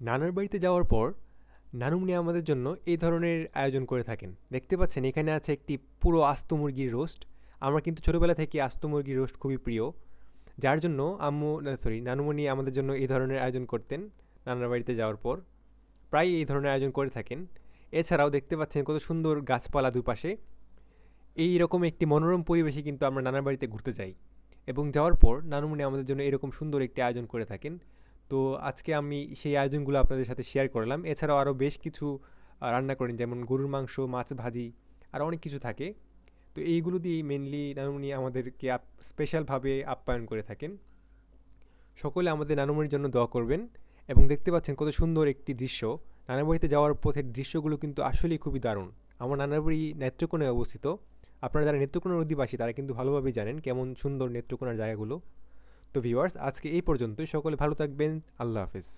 নানার বাড়িতে যাওয়ার পর নানুমনি আমাদের জন্য এই ধরনের আয়োজন করে থাকেন। দেখতে পাচ্ছেন, এখানে আছে একটি পুরো আস্ত মুরগির রোস্ট। আমার কিন্তু ছোটোবেলা থেকে আস্ত মুরগির রোস্ট খুবই প্রিয়। যার জন্য আম্মু সরি নানুমণি আমাদের জন্য এই ধরনের আয়োজন করতেন নানার বাড়িতে যাওয়ার পর। প্রায় এই ধরনের আয়োজন করে থাকেন। এছাড়াও দেখতে পাচ্ছেন কত সুন্দর গাছপালা দুপাশে। এই রকম একটি মনোরম পরিবেশে কিন্তু আমরা নানার বাড়িতে ঘুরতে যাই। এবং যাওয়ার পর নানুমণি আমাদের জন্য এরকম সুন্দর একটি আয়োজন করে থাকেন। তো আজকে আমি সেই আয়োজনগুলো আপনাদের সাথে শেয়ার করলাম। এছাড়াও আরও বেশ কিছু রান্না করেন, যেমন গরুর মাংস, মাছ ভাজি, আর অনেক কিছু থাকে। তো এইগুলো দিয়েই মেনলি নানুমণি আমাদেরকে স্পেশালভাবে আপ্যায়ন করে থাকেন। সকলে আমাদের নানুমণির জন্য দোয়া করবেন এবং দেখতে পাচ্ছেন কত সুন্দর একটি দৃশ্য। নানার বাড়িতে যাওয়ার পথের দৃশ্যগুলো কিন্তু আসলেই খুবই দারুণ। আমার নানার বাড়ি নেত্রকোণে অবস্থিত। আপনারা যারা নেত্রকোনার অধিবাসী, তারা কিন্তু ভালোভাবেই জানেন কেমন সুন্দর নেত্রকোনার জায়গাগুলো। তো ভিউয়ার্স আজকে এই পর্যন্তই। সকলে ভালো থাকবেন। আল্লাহ হাফেজ।